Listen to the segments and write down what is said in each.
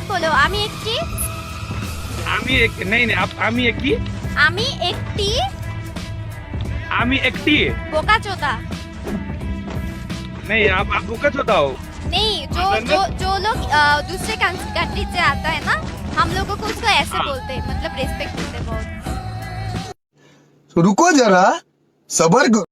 मत बोलो আমি একটি আমি এক नहीं नहीं आप আমি একটি আমি একটি আমি একটি বোকাচোদা नहीं आप आपको क्या होता हो नहीं जो जो जो लोग अ, दूसरे कंट्री से आता है ना हम लोगों को उसको ऐसे हाँ। बोलते हैं मतलब रेस्पेक्ट देते हैं बहुत रुको जरा सबर करो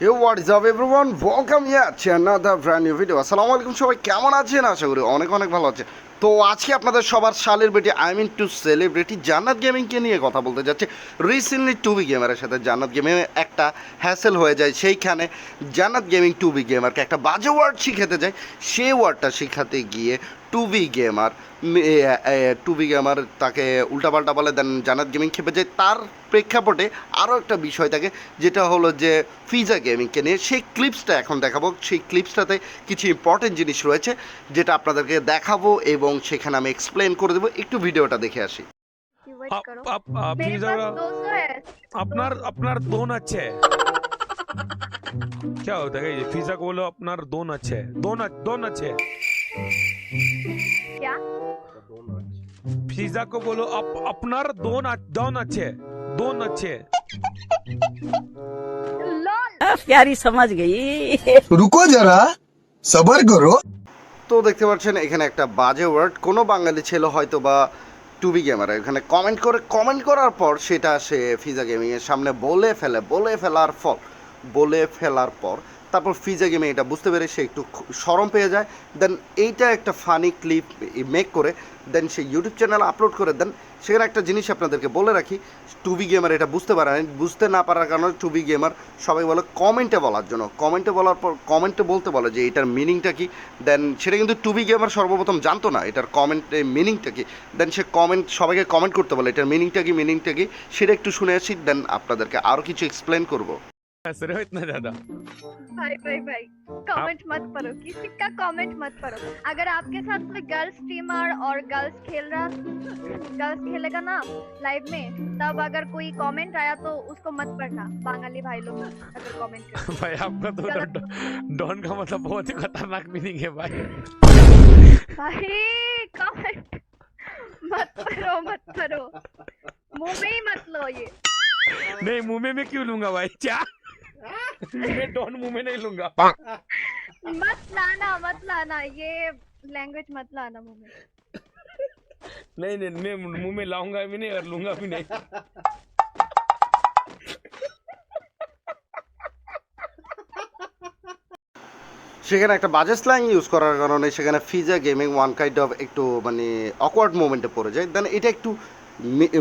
Yo, what is up everyone? Welcome here to another brand new video. আসসালামু আলাইকুম সবাই কেমন আছেন আশা করি অনেক অনেক ভালো আছে তো আজকে আপনাদের সবার শালের বেটি I mean to celebrity Jannat গেমিংকে নিয়ে কথা বলতে যাচ্ছে। রিসেন্টলি টুবি গেমারের সাথে জান্নাত গেমিং একটা হ্যাসেল হয়ে যায়, সেইখানে জান্নাত গেমিং টুবি গেমারকে একটা বাজে ওয়ার্ড শিখাতে যায়। সেই ওয়ার্ডটা শিখাতে গিয়ে টুবি গেমার টুবি গেমার তাকে উল্টাপাল্টা বলে দেন জান্নাত গেমিং খেপে যায়। তার প্রেক্ষাপটে আরও একটা বিষয় থাকে, যেটা হলো যে ফিজা গেমিংকে নিয়ে সেই ক্লিপসটা এখন দেখাবো। সেই ক্লিপসটাতে কিছু ইম্পর্টেন্ট জিনিস রয়েছে, যেটা আপনাদেরকে দেখাবো এবং সেখানে আমি এক্সপ্লেন করে দেবো একটু ভিডিওটা দেখে আসি वेट आप करो आप आप मेरे पिज्जा पास 200 है আপনার আপনার दोन अच्छे हैं क्या होता है ये पिज्जा को बोलो अपना दोन अच्छे हैं दोन दोन अच्छे हैं क्या पिज्जा को बोलो अप, अपना दोन दोन अच्छे हैं दोन अच्छे हैं लॉल प्यारी समझ गई रुको जरा सबर करो তো দেখতে পাচ্ছেন, এখানে একটা বাজে ওয়ার্ড। কোনো বাঙালি ছেলে হয়তো বা টুবি গেমার, এখানে কমেন্ট করে কমেন্ট করার পর সেটা সে ফিজা গেমিংয়ের সামনে বলে ফেলে, বলে ফেলার ফল, বলে ফেলার পর তারপর ফ্রিজে গেমে এটা বুঝতে পেরে সে একটু সরম পেয়ে যায়। দেন এইটা একটা ফানি ক্লিপ মেক করে দেন সে ইউটিউব চ্যানেল আপলোড করে দেন সেখানে একটা জিনিস আপনাদেরকে বলে রাখি, টুবি গেমার এটা বুঝতে পারে বুঝতে না পারার কারণে টুবি গেমার সবাই বলে কমেন্টে বলার জন্য। কমেন্টে বলার পর কমেন্টে বলতে বলে যে এটার মিনিংটা কি? দেন সেটা কিন্তু টুবি গেমার সর্বপ্রথম জানতো না, এটার কমেন্টে মিনিংটা কি? দেন সে কমেন্ট সবাইকে কমেন্ট করতে বলে, এটার মিনিংটা কি মিনিংটা কি? সেটা একটু শুনে আসি দেন আপনাদেরকে আরও কিছু এক্সপ্লেন করব। हंस रहे हो इतना ज़्यादा। भाई भाई भाई कमेंट मत करो किसी का कमेंट मत करो अगर आपके साथ कोई गर्ल्स स्ट्रीमर और गर्ल्स खेल रहा गर्ल्स खेलेगा ना लाइव में तब अगर कोई कमेंट आया तो उसको मत पढ़ना बांगाली भाई लोग अगर कमेंट भाई आपका तो। डॉन का मतलब बहुत ही खतरनाक मीनिंग है भाई। भाई कमेंट मत करो मत करो मुँह में ही मत लो ये। नहीं मुँह में मैं क्यों लूँगा भाई? क्या? मैं डॉन मुंह में नहीं लूंगा मत लाना मत लाना ये लैंग्वेज मत लाना मुंह में नहीं नहीं मैं मुंह में लाऊंगा भी नहीं और लूंगा भी नहीं সেখানে একটা বাজে স্ল্যাং ইউজ করার কারণে সেখানে Fiza gaming one kind of একটু মানে অকওয়ার্ড মোমেন্টে পড়ে যায় দেন এটা একটু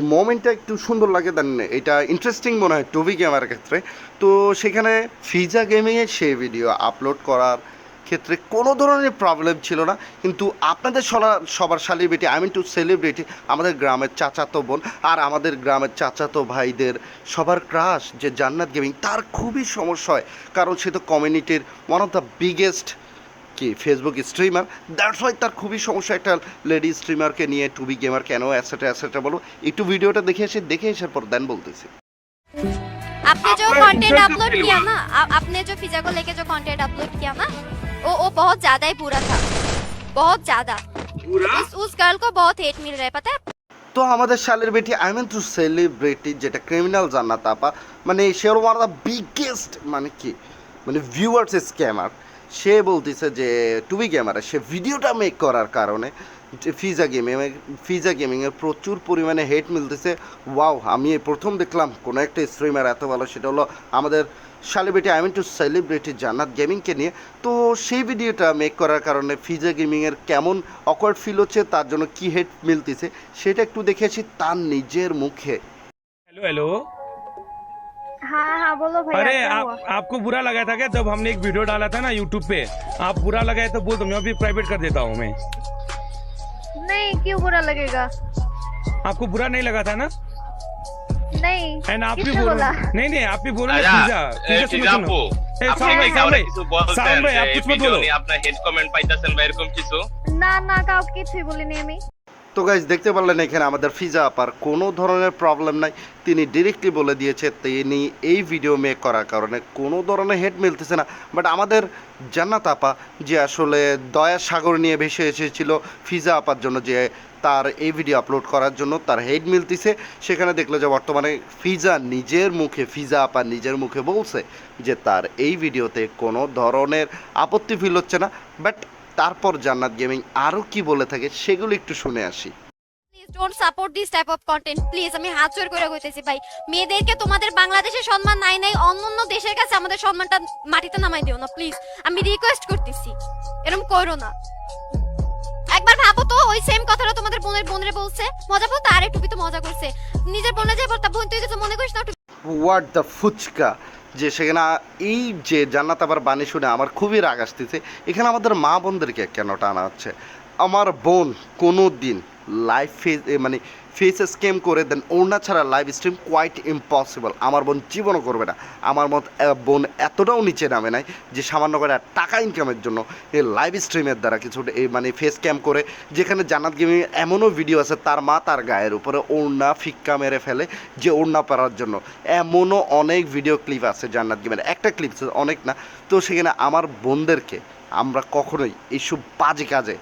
মোমেন্টটা একটু সুন্দর লাগে দেন এটা ইন্টারেস্টিং মনে হয় টুবি গেমার ক্ষেত্রে। তো সেখানে ফিজা গেমিংয়ে সেই ভিডিও আপলোড করার ক্ষেত্রে কোনো ধরনের প্রবলেম ছিল না। কিন্তু আপনাদের সলা- সবার celebrity I mean to celebrity আমাদের গ্রামের চাচাতো বোন আর আমাদের গ্রামের চাচাতো ভাইদের সবার ক্রাশ যে জান্নাত গেমিং, তার খুবই সমস্যা হয়। কারণ সে তো কমিউনিটির ওয়ান অফ দ্য বিগেস্ট কি ফেসবুক স্ট্রিমার দ্যাটস ওয়াই তার খুবই সমস্যা একটা লেডি স্ট্রিমারকে নিয়ে টুবি গেমার কেন অ্যাসেটা অ্যাসেটা বলো একটু ভিডিওটা দেখে এসে দেখে এসার পর দেন বলতেছি आपने जो आपने कंटेंट interview अपलोड के किया लिए- ना आ- आपने जो पिज्जा को लेके जो कंटेंट अपलोड किया ना वो वो बहुत ज्यादा ही बुरा था बहुत ज्यादा उस उस गर्ल को बहुत हेट मिल रहा है पता है তো আমাদের শালের বেটি আই মিন টু সেলিব্রিটি যেটা ক্রিমিনাল জান্নাত আপা মানে সে ওয়ান অফ দ্য বিগেস্ট মানে কি মানে ভিউয়ার্স স্ক্যামার সে বলতেছে যে টুবি ক্যামেরা, সে ভিডিওটা মেক করার কারণে ফিজা গেমিং ফিজা গেমিংয়ের প্রচুর পরিমাণে হেট মিলতেছে। ওয়াও আমি প্রথম দেখলাম কোনো একটা স্ট্রিমার এত ভালো, সেটা হলো আমাদের celebrity I mean to celebrity Jannat গেমিংকে নিয়ে। তো সেই ভিডিওটা মেক করার কারণে ফিজা গেমিংয়ের কেমন অকওয়ার্ড ফিল হচ্ছে, তার জন্য কী হেট মিলতেছে, সেটা একটু দেখেছি তার নিজের মুখে। হ্যালো হ্যালো हाँ हाँ बोलो भैया अरे क्या आप हुआ? आपको बुरा लगा था क्या जब हमने एक वीडियो डाला था ना यूट्यूब पे आप बुरा लगा है तो बोल दो मैं अभी प्राइवेट कर देता हूँ मैं नहीं क्यों बुरा लगेगा आपको बुरा नहीं लगा था ना नहीं एंड आप भी किसने बोल बोला नहीं नहीं आप भी बोलो ना আচ্ছা, पिज्जा এ, पिज्जा सुनो পিজা सुनो আপু, ए, আপনি साउंड কি भाई साउंड কাউরে भाई কিছু বলছেন সাউন্ড ভাই, যে आप এই कुछ मत ভিডিও बोलो। নিয়ে আপনার হেড কমেন্ট পাইতেছেন বা এরকম কিছু না না কাউকে কিছুই বলিনি আমি তো গাইজ দেখতে পারলেন এখানে আমাদের ফিজা আপার কোনো ধরনের প্রবলেম নাই। তিনি ডিরেক্টলি বলে দিয়েছে, তিনি এই ভিডিও মেক করার কারণে কোনো ধরনের হেড মিলতেছে না। বাট আমাদের জান্নাত আপা, যে আসলে দয়া সাগর নিয়ে ভেসে এসেছিল ফিজা আপার জন্য যে তার এই ভিডিও আপলোড করার জন্য, তার হেড মিলতেছে। সেখানে দেখল যে বর্তমানে ফিজা নিজের মুখে, ফিজা আপা নিজের মুখে বলছে যে তার এই ভিডিওতে কোনো ধরনের আপত্তি ফিল হচ্ছে না। বাট তারপর জান্নাত গেমিং আরও কি বলে থাকে সেগুলো একটু শুনে আসি। Don't support this type of content please আমি হাত জোর করে কইতেছি ভাই। মেয়েদেরকে তোমাদের বাংলাদেশের সম্মান নাই নাই অন্য অন্য দেশের কাছে আমাদের সম্মানটা মাটিতে নামাই দিও না প্লিজ আমি রিকোয়েস্ট করতেছি। এরকম করো না। একবার ভাবো তো ওই সেম কথাটা তোমাদের বোনের বোনরে বলছে। মজা বলতে আর একটু তো মজা করছে। নিজের বোনে যে বলতা বোন তুই কিছু মনে করিস না হোয়াট দ্য ফুচকা? যে সেখানে এই যে জান্নাত আবার বাণী শুনে আমার খুবই রাগ আসতেছে, এখানে আমাদের মা বোনদেরকে কেন টানা হচ্ছে? আমার বোন কোনো দিন লাইফে মানে ফেস স্কেম করে দেন, ওড়না ছাড়া লাইভ স্ট্রিম কোয়াইট ইম্পসিবল আমার বোন জীবনও করবে না। আমার মত বোন এতটাও নিচে নামে নাই যে সামান্য করে টাকা ইনকামের জন্য এই লাইভ স্ট্রিমের দ্বারা কিছু এই মানে ফেস ক্যাম করে, যেখানে জান্নাত গেমিং এমনও ভিডিও আছে, তার মা তার গায়ের উপরে ওড়না ফিক্কা মেরে ফেলে যে ওড়না পারার জন্য। এমনও অনেক ভিডিও ক্লিপ আছে জান্নাত গেমের। একটা ক্লিপ অনেক না। তো সেখানে আমার বোনদেরকে আমরা কখনোই এইসব বাজে কাজে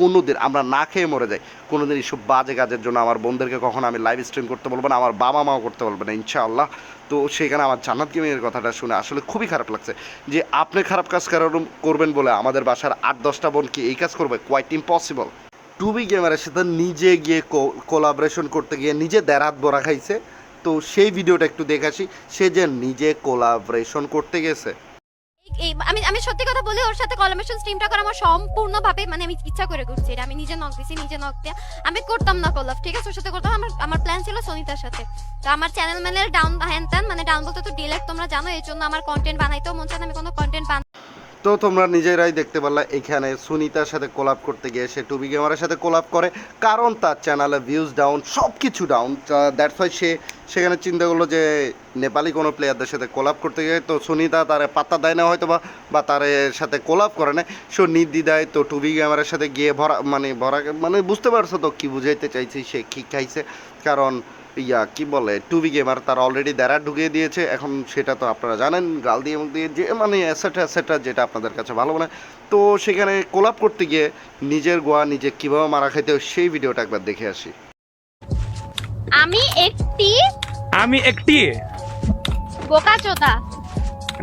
কোনো দিন আমরা না খেয়ে মরে যাই। কোনো দিন এইসব বাজে কাজের জন্য আমার বোনদেরকে কখনো আমি লাইভ স্ট্রিম করতে বলব না, আমার বাবা মাও করতে বলবে না, ইনশাআল্লাহ। তো সেখানে আমার জান্নাত গেমিংয়ের কথাটা শুনে আসলে খুবই খারাপ লাগছে যে আপনি খারাপ কাজ করবেন বলে আমাদের বাসার আট, দশটা বোন কি এই কাজ করবে? কোয়াইট ইম্পসিবল টুবি গেমারের সাথে নিজে গিয়ে কোলাবরেশন করতে গিয়ে নিজে দেরাত বড়া খাইছে। তো সেই ভিডিওটা একটু দেখাছি সে যে নিজে কোলাবরেশন করতে গেছে। এই- আমি আমি সত্যি কথা বলি ওর সাথে কলামেশন স্ট্রিমটা করা আমার সম্পূর্ণভাবে মানে আমি ইচ্ছা করে করছি। এটা আমি নিজে নক দিছি, নিজে নক দিয়ে। আমি করতাম না কলাপ ঠিক আছে? ওর সাথে করতাম। আমার আমার প্ল্যান ছিল সোনিতার সাথে। তো আমার চ্যানেল ম্যানের ডাউন হ্যান মানে ডাউন বলতে তো ডিলেট তোমরা জানো, এই জন্য আমার কন্টেন্ট বানাইতেও মন চায় আমি কোনো কন্টেন্ট বান তো তোমরা নিজেরাই দেখতে পারলা, এখানে সুনিতার সাথে কোলাপ করতে গিয়ে সে টুবি গেমারের সাথে কোলাপ করে। কারণ তার চ্যানেলে ভিউজ ডাউন সব কিছু ডাউন দ্যাটস ওয়াই সে সেখানে চিন্তা করল যে নেপালি কোনো প্লেয়ারদের সাথে কোলাপ করতে গিয়ে তো সুনিতা তার পাত্তা দেয় না হয়তো বা বা তার সাথে কোলাপ করে না। সে নির্দ্বিধায় তো টুবি গেমারের সাথে গিয়ে ভরা মানে ভরা মানে বুঝতে পারছ তো কী বুঝাইতে চাইছি, সে কী খাইছে। কারণ ইয়া কি বলে টুবি গেমার তার অলরেডি দ্বারা ঢুকিয়ে দিয়েছে এখন সেটা তো আপনারা জানেন গাল দিয়ে মুখ দিয়ে যে মানে অ্যাসেটা অ্যাসেটা যেটা আপনাদের কাছে ভালো মনে হয়। তো সেখানে কোলাপ করতে গিয়ে নিজের গোয়া নিজে কীভাবে মারা খাইতে হয় সেই ভিডিওটা একবার দেখে আসি আমি একটি आमी एकटी है বোকা চোদা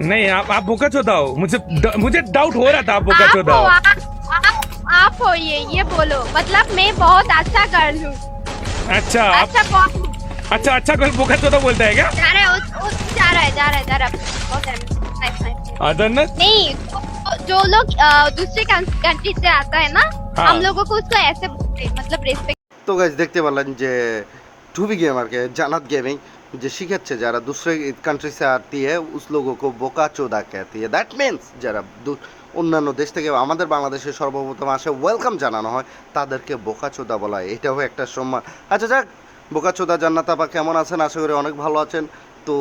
नहीं आप आप बोका चौथा हो मुझे ड- मुझे डाउट हो रहा था आप बोका आप चौथा हो हो आप, आप, आप हो ये ये बोलो मतलब मैं बहुत अच्छा गर्ल हूँ अच्छा आप अच्छा बहुत अच्छा अच्छा कोई बोका चौथा बोलता है क्या जा रहा है उस, उस, जा रहा है जा रहा है जा रहा है बहुत है नाइस नाइस अदरनथ नहीं जो- जो लोग अ, दूसरे कंट्री से आता है ना हाँ। हम लोगों को उसको ऐसे बोलते हैं, मतलब रेस्पेक्ट তো গাইজ দেখতে পারলেন যে टूबी गेमर के জানাত গেমিং যে শিখাচ্ছে যারা दूसरे कंट्री से आती है उस लोगों को बोका चोदा कहती है দ্যাট মিন্স যারা দু- অন্যান্য দেশ থেকে আমাদের বাংলাদেশে সর্বপ্রথম আসে ওয়েলকাম জানানো হয় তাদেরকে বোকা চোদা বলা হয় এটাও একটা সম্মান আচ্ছা যাক বোকা চোদা জান্নাত আপা কেমন আছেন? আশা করি অনেক ভালো আছেন। তো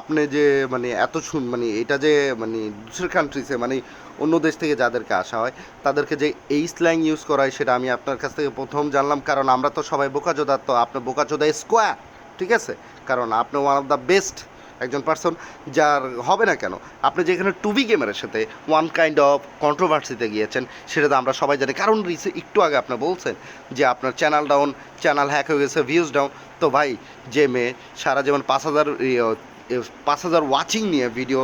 আপনি যে মানে এত শুন মানে এটা যে মানে দুসের কান্ট্রিসে মানে অন্য দেশ থেকে যাদেরকে আসা হয়, তাদেরকে যে এই স্ল্যাং ইউজ করা হয়, সেটা আমি আপনার কাছ থেকে প্রথম জানলাম। কারণ আমরা তো সবাই বোকাচোদা, তো আপনি বোকাচোদা স্কোয়ার ঠিক আছে? কারণ আপনি ওয়ান অফ দ্য বেস্ট একজন পার্সন যার হবে না কেন? আপনি যেখানে টুবি গেমারের সাথে ওয়ান কাইন্ড অফ কন্ট্রোভার্সিতে গিয়েছেন, সেটা তো আমরা সবাই জানি। কারণ একটু আগে আপনি বলছেন যে আপনার চ্যানেল ডাউন চ্যানেল হ্যাক হয়ে গেছে ভিউজ ডাউন তো ভাই, যে মেয়ে সারা যেমন পাঁচ হাজার পাঁচ হাজার ওয়াচিং নিয়ে ভিডিও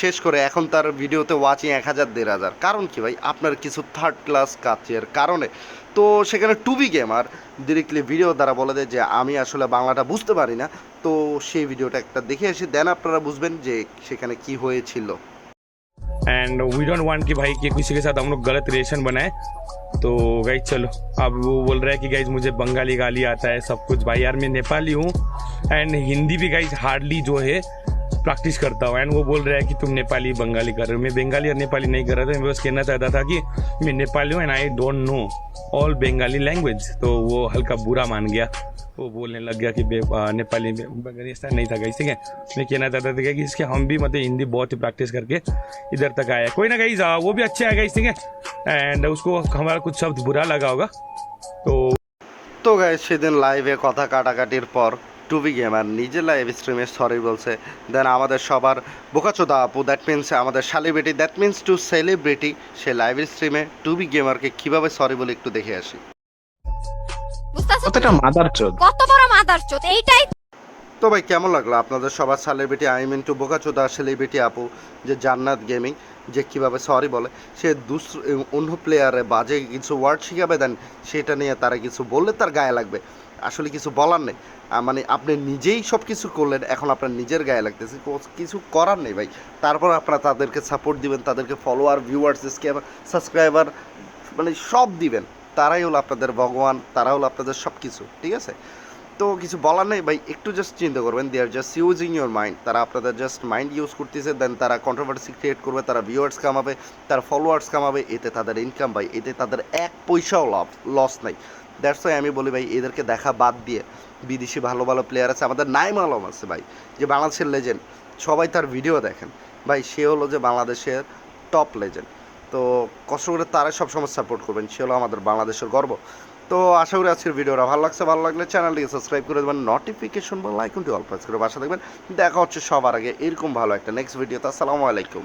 শেষ করে এখন তার ভিডিওতে ওয়াচিং এক হাজার, দেড় হাজার। কারণ কি ভাই? আপনার কিছু থার্ড ক্লাস কাজের কারণে তো সেখানে টুবি গেমার ডিরেক্টলি ভিডিও দ্বারা বলে দেয় যে আমি আসলে বাংলাটা বুঝতে পারি না তো সেই ভিডিওটা একটা দেখে এসে দেন আপনারা বুঝবেন যে সেখানে কি হয়েছিল एंड वी डोंट वांट कि भाई कि किसी के साथ हम लोग गलत रिलेशन बनाए तो गाइज चलो अब वो बोल रहा है कि गाइज मुझे बंगाली गाली आता है सब कुछ भाई यार मैं नेपाली हूँ एंड हिंदी भी गाइज हार्डली जो है प्रैक्टिस करता हूँ एंड वो बोल रहा है कि तुम नेपाली बंगाली कर रहे हो मैं बंगाली और नेपाली नहीं कर रहा था मैं बस कहना चाहता था कि मैं नेपाली हूँ and I don't know all Bengali language तो वो हल्का बुरा मान गया वो बोलने लग गया कि बे- आ, नेपाली में बंगाली ऐसा नहीं था गाइस ठीक है मैं कहना चाहता था कि इसके हम भी मतलब हिंदी बहुत ही प्रैक्टिस करके इधर तक आया कोई ना गाइस वो भी अच्छा है गाइस ठीक है एंड उसको हमारा कुछ शब्द बुरा लगा होगा तो তো গায়ে সেদিন লাইভে কথা কাটাকাটির পর টুবি গেম আর নিজের লাইভ স্ট্রিমে সরি বলছে। দেন আমাদের সবার বোকাচোদা আপু দ্যাট মিনস আমাদের celebrity that means to celebrity say live স্ট্রিমে টুবি গেমারকে কীভাবে সরি বলে একটু দেখে আসি। কত বড় মাদার চোদ এইটাই তো ভাই, কেমন লাগল? আপনাদের সবার সেলিব্রিটি আই মিন টু বোকাচোদা সেলিব্রিটি আপু, যে জান্নাত গেমিং যে কীভাবে সরি বলে, সে দুস, অন্য প্লেয়ারে বাজে কিছু ওয়ার্ড শিখাবে দেন সেটা নিয়ে তারা কিছু বললে তার গায়ে লাগবে। আসলে কিছু বলার নেই। মানে আপনি নিজেই সব কিছু করলেন, এখন আপনার নিজের গায়ে লাগতেছে। কিছু করার নেই ভাই। তারপর আপনারা তাদেরকে সাপোর্ট দিবেন, তাদেরকে ফলোয়ার ভিউয়ার্স সাবস্ক্রাইবার মানে সব দিবেন। তারাই হলো আপনাদের ভগবান, তারা হলো আপনাদের সব কিছু ঠিক আছে? তো কিছু বলার নেই, ভাই, একটু জাস্ট চিন্তা করবেন they are just using your mind তারা আপনাদের জাস্ট মাইন্ড ইউজ করতেছে দেন তারা কন্ট্রোভার্সি ক্রিয়েট করবে, তারা ভিউয়ার্স কামাবে, তার ফলোয়ার্স কামাবে, এতে তাদের ইনকাম ভাই, এতে তাদের এক পয়সাও লাভ লস নাই। দ্যাটস ওয়াই আমি বলি, ভাই, এদেরকে দেখা বাদ দিয়ে বিদেশি ভালো ভালো প্লেয়ার আছে, আমাদের নাইম আলম আছে, ভাই, যে বাংলাদেশের লেজেন্ড সবাই তার ভিডিও দেখেন। ভাই, সে হলো যে বাংলাদেশের টপ লেজেন্ড তো কষ্ট করে তারা সবসময় সাপোর্ট করবেন, সে হলো আমাদের বাংলাদেশের গর্ব। তো আশা করি আজকের ভিডিওটা ভালো লাগছে। ভালো লাগলে চ্যানেলটিকে সাবস্ক্রাইব করে দেবেন নোটিফিকেশন বা লাইকনটি অল প্রেস করে বাসা দেখবেন দেখা হচ্ছে সবার আগে এরকম ভালো একটা নেক্সট ভিডিও ভিডিওতে আসসালামু আলাইকুম।